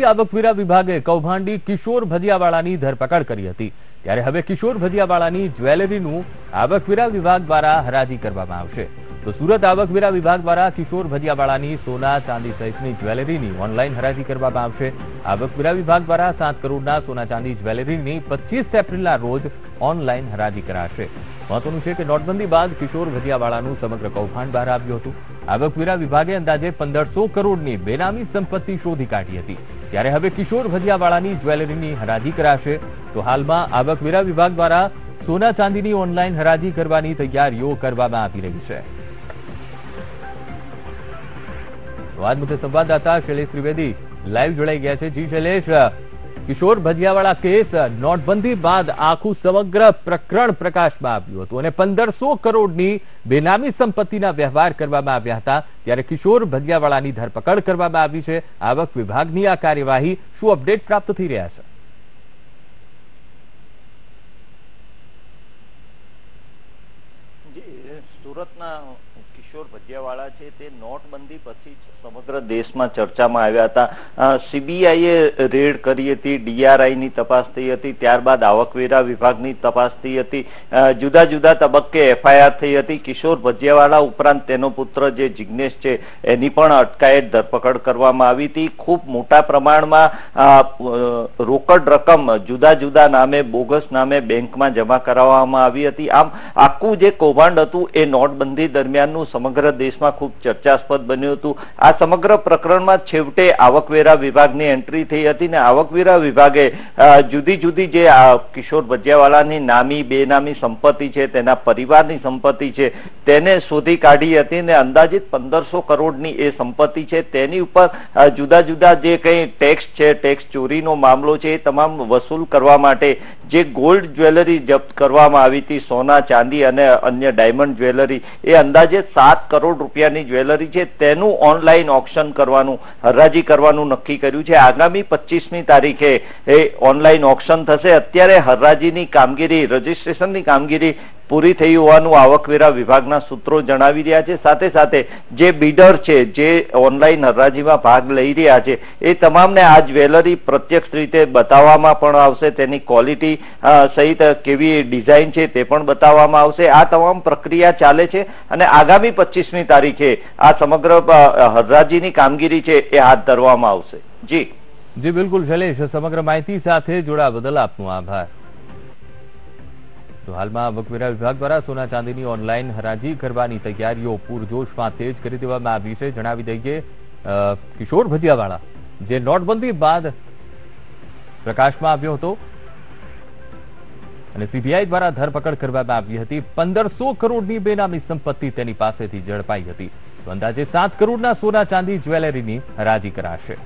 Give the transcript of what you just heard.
આવકવેરા વિભાગે કૌભાંડી કિશોર ભજીયાવાળાની ધરપકડ કરી હતી. ત્યારે હવે કિશોર ભજીયાવાળાની જ્વેલરીનું આવકવેરા વિભાગ દ્વારા હરાજી કરવામાં આવશે. તો સુરત આવકવેરા વિભાગ દ્વારા કિશોર ભજીયાવાળાની સોના, ચાંદી સહિતની જ્વેલરીની ઓનલાઈન હરાજી કરવામાં આવશે. આવકવેરા વિભાગ દ્વારા સાત કરોડના સોના, ચાંદી જ્વેલરીની પચીસ એપ્રિલના રોજ ઓનલાઈન હરાજી કરાશે. મહત્વનું છે કે નોટબંધી બાદ કિશોર ભજીયાવાળાનું સમગ્ર કૌભાંડ બહાર આવ્યું હતું. આવકવેરા વિભાગે અંદાજે પંદરસો કરોડની બેનામી સંપત્તિ શોધી કાઢી હતી. ત્યારે હવે કિશોર ભજિયાવાળાની જ્વેલરીની હરાજી કરાશે. તો હાલમાં આવકવેરા વિભાગ દ્વારા સોના ચાંદીની ઓનલાઈન હરાજી કરવાની તૈયારીઓ કરવામાં આવી રહી છે. વાત મુખ્ય સંવાદદાતા શૈલેષ ત્રિવેદી લાઈવ જોડાઈ ગયા છે. જી શૈલેષ કિશોર ભજિયાવાળા કેસ નોટબંધી બાદ આખું સમગ્ર પ્રકરણ પ્રકાશમાં આવ્યું હતું અને પંદરસો કરોડની બેનામી સંપત્તિના વ્યવહાર કરવામાં આવ્યા હતા. ત્યારે કિશોર ભજિયાવાળાની ધરપકડ કરવામાં આવી છે. આવક વિભાગની આ કાર્યવાહી શું અપડેટ પ્રાપ્ત થઈ રહ્યા છે જી, સુરતના કિશોર ભજીયાવાળા છે, તે નોટબંધી પછી સમગ્ર દેશમાં ચર્ચામાં આવ્યા હતા. સીબીઆઈએ રેડ કરી હતી ડીઆરઆઈની તપાસ થઈ હતી, ત્યારબાદ આવકવેરા વિભાગની તપાસ થઈ હતી. જુદા જુદા તબક્કે એફઆઈઆર થઈ હતી. કિશોર ભજીયાવાળા ઉપરાંત તેનો પુત્ર જે જિગ્નેશ છે, એની પણ અટકાયત ધરપકડ કરવામાં આવી હતી. ખૂબ મોટા પ્રમાણમાં રોકડ રકમ જુદા જુદા નામે, બોગસ નામે બેંકમાં જમા કરાવવામાં આવી હતી. આમ, આખું જે કૌભાંડ હતું, એ નોટબંધી દરમિયાનનું સમગ્ર દેશમાં ખૂબ ચર્ચાસ્પદ બન્યું હતું. આ સમગ્ર પ્રકરણમાં છેવટે આવકવેરા વિભાગની એન્ટ્રી થઈ હતી ને આવકવેરા વિભાગે જુદી જુદી જે કિશોર ભજિયાવાલાની નામી, બેનામી સંપત્તિ છે, તેના પરિવારની સંપત્તિ છે, તેને શોધી કાઢી હતી ને અંદાજિત પંદરસો કરોડની એ સંપત્તિ છે. તેની ઉપર જુદા જુદા જે કંઈ ટેક્સ છે, ટેક્સ ચોરીનો મામલો છે, એ તમામ વસૂલ કરવા માટે જે ગોલ્ડ જ્વેલરી જપ્ત કરવામાં આવી હતી, સોના, ચાંદી અને અન્ય ડાયમંડ જ્વેલરી એ અંદાજે સાત કરોડ રૂપિયાની જ્વેલરી છે. તેનું ઓનલાઈન ઓક્શન કરવાનું, હરાજી કરવાનું નક્કી કર્યું છે. આગામી પચીસમી તારીખે એ ઓનલાઈન ઓક્શન થશે. અત્યારે હરાજીની કામગીરી રજીસ્ટ્રેશનની કામગીરી પૂરી થઈ હોવાનું આવકવેરા વિભાગના સૂત્રો જણાવી રહ્યા છે. સાથે સાથે જે બીડર છે, જે ઓનલાઈન હરાજીમાં ભાગ લઈ રહ્યા છે, એ તમામને આ જ્વેલરી પ્રત્યક્ષ રીતે બતાવવામાં પણ આવશે. તેની ક્વોલિટી સહિત કેવી ડિઝાઇન છે તે પણ બતાવવામાં આવશે. આ તમામ પ્રક્રિયા ચાલે છે અને આગામી પચીસમી તારીખે આ સમગ્ર હરરાજીની કામગીરી છે એ હાથ ધરવામાં આવશે. જી. જી, બિલકુલ, શૈલેષ, સમગ્ર માહિતી સાથે જોડા બદલ આપનો આભાર. તો હાલમાં આવકવેરા વિભાગ દ્વારા સોના ચાંદીની ઓનલાઈન હરાજી કરવાની તૈયારીઓ પૂરજોશમાં તેજ કરી દેવામાં આવી છે. જણાવી દઈએ કિશોર ભજીયાવાળા, જે નોટબંધી બાદ પ્રકાશમાં આવ્યો હતો અને સીબીઆઈ દ્વારા ધરપકડ કરવામાં આવી હતી. પંદરસો કરોડની બેનામી સંપત્તિ તેની પાસેથી ઝડપાઈ હતી. અંદાજે સાત કરોડના સોના ચાંદી જ્વેલરીની હરાજી કરાશે.